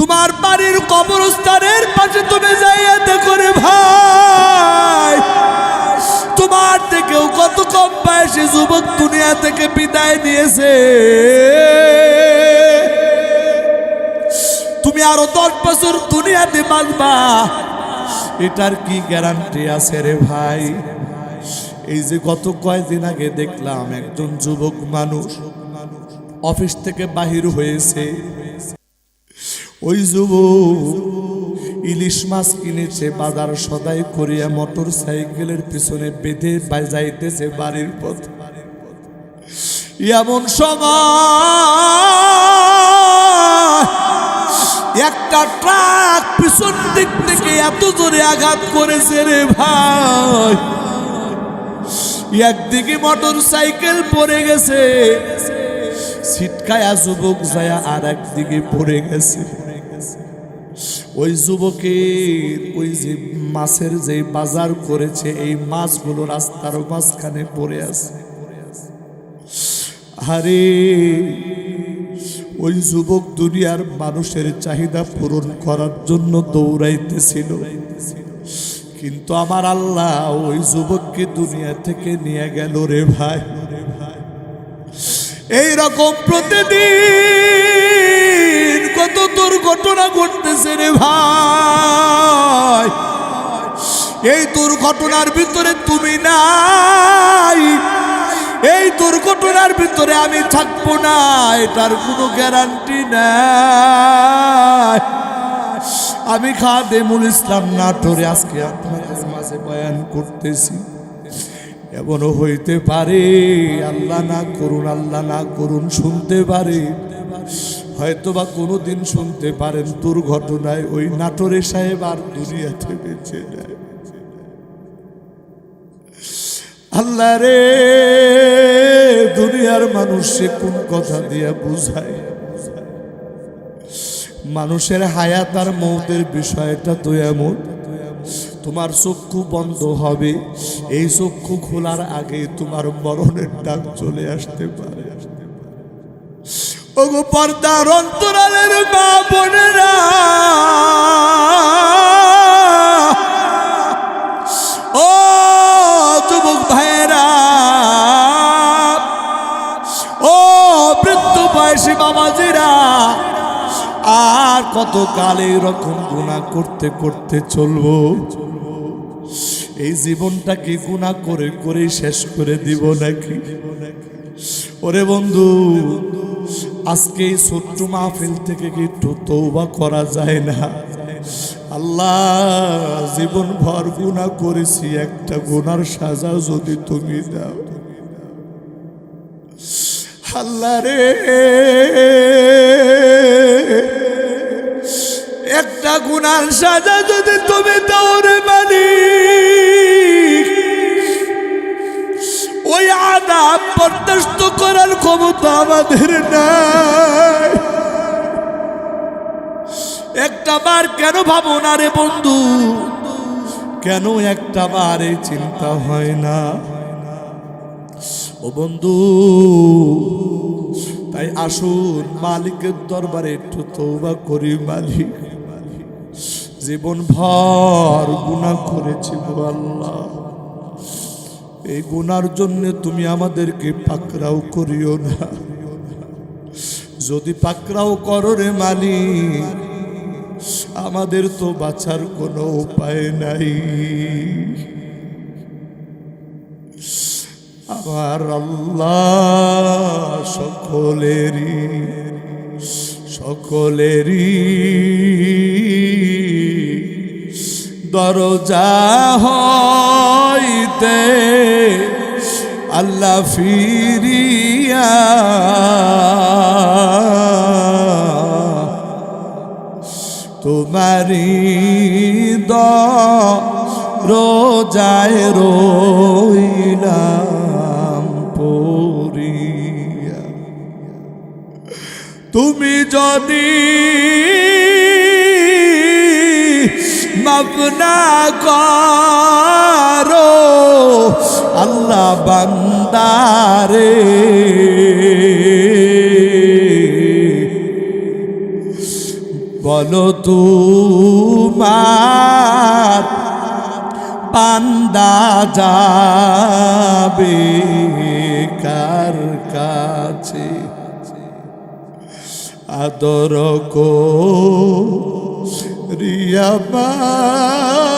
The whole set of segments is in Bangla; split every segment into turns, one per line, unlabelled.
তোমার বাড়ির কবরস্থানের পাশে তুমি যাইয়া দেখো রে ভাই। তোমার থেকেও কত কম বয়সী যুবক দুনিয়া থেকে বিদায় নিয়েছে। তুমি আরও দশ বছর দুনিয়াতে বাঁচবা। এটার কি গ্যারান্টি আছে রে ভাই? এই যে গত কয়েকদিন আগে দেখলাম একজন যুবক মানুষ অফিস থেকে বাহির হয়েছে। ওই যুব ইলিশ মাছ কিনেছে, বাজার সদাই করিয়া মোটর সাইকেলের পিছনে বেঁধে যাইতেছে বাড়ির পথ। এমন সময় একটা ট্রাক পিছন দিক থেকে এত জোরে আঘাত করেছে রে ভাই। একদিকে মোটর সাইকেল পড়ে গেছে, ছিটকায়া যুবক যায় আর একদিকে পড়ে গেছে। ওই যুবকের ওই যে মাছের যে বাজার করেছে, এই মাছগুলো রাস্তার মাঝখানে পড়ে আছে। আরে, ওই যুবক দুনিয়ার মানুষের চাহিদা পূরণ করার জন্য দৌড়াইতেছিল। কিন্তু আমার আল্লাহ ওই যুবককে দুনিয়া থেকে নিয়ে গেল রে ভাই। এই রকম প্রতিদিন দুর্ঘটনা ঘটতেছে রে ভাই। এই দুর্ঘটনার ভিতরে তুমি নাই। এই দুর্ঘটনার ভিতরে আমি থাকব না, এটার কোনো গ্যারান্টি নাই। আমি খাদেমুল ইসলাম নাটোরে আজকে আপনাদের মাঝে বয়ান করতেছি। এমনও হইতে পারে, আল্লাহ না করুন, আল্লাহ না করুন, শুনতে পারে। হয়তো বা কোনোদিন শুনতে পারেন দুর্ঘটনায় ওই নাটোরে সাহেব আর দুনিয়াতে বেঁচে নেয় আল্লাহ রে, দুনিয়ার মানুষ সে কোন কথা দিয়ে বুঝায়? মানুষের হায়াত আর মৌতের বিষয়টা তো এমন। তোমার চক্ষু বন্ধ হবে, এই চক্ষু খোলার আগে তোমার মরণের ডাক চলে আসতে পারে। ওগো পর্দার অন্তরালের মা বোনেরা। ও যুবক ভাইয়েরা, ও বৃদ্ধ বয়সী বাবাজিরা আর কত কালে এরকম গুণা করতে করতে চলবো? এই জীবনটাকে গুণা করে করে শেষ করে দিব নাকি? ওরে বন্ধু আজকে ছোট্ট মাহফিল থেকে কি একটু তৌবা করা যায় না? আল্লাহ, জীবন ভর গুণা করেছি, একটা গুনার সাজা যদি তুমি দাও। আল্লাহ রে, একটা গুনার সাজা যদি তুমি দাও রে মালিক। ওই আদাব বরদাস্ত করার ক্ষমতা আমাদের নাই। একটা বার কেন ভাবো না রে বন্ধু? কেন একটা বার এই চিন্তা হয় না? ও বন্ধু, তাই আসুন মালিকের দরবারে একটু তৌবা করি মালিক। জীবন ভর গুণা করেছি গো আল্লাহ। এই গুনার জন্য তুমি আমাদেরকে পাকরাও করিও না। যদি পাকরাও করো রে মালিক, আমাদের তো বাঁচার কোনো উপায় নাই। আমার আল্লাহ সকলেরই সকলেরই দরজা হইতে আল্লাহ ফিরিয়া তোমারি দ রোজায় রইলাম পড়িয়া। তুমি যদি মাফ করো আল্লাহ বান্দারে। বলো তোমার পান্দা যাবে কার কাছে? আদর কো রিয়া বানু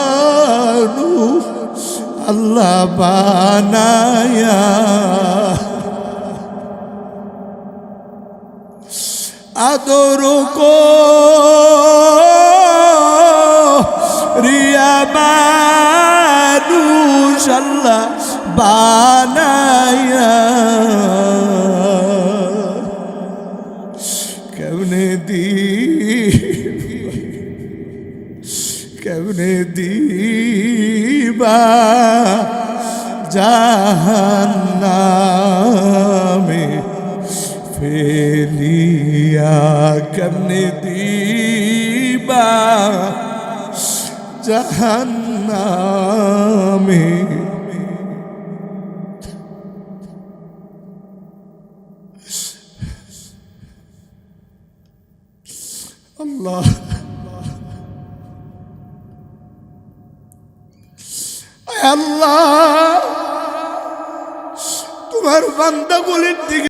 আল্লাহ বানায়া। আদর কো রিয়া মানুষ আল্লাহ বানায়া। দিবা জাহান্নামে ফেলিয়া কেমনে দিবা? জাহান্নামে আল্লাহ আল্লাহ তোমার বান্দাগুলির দিকে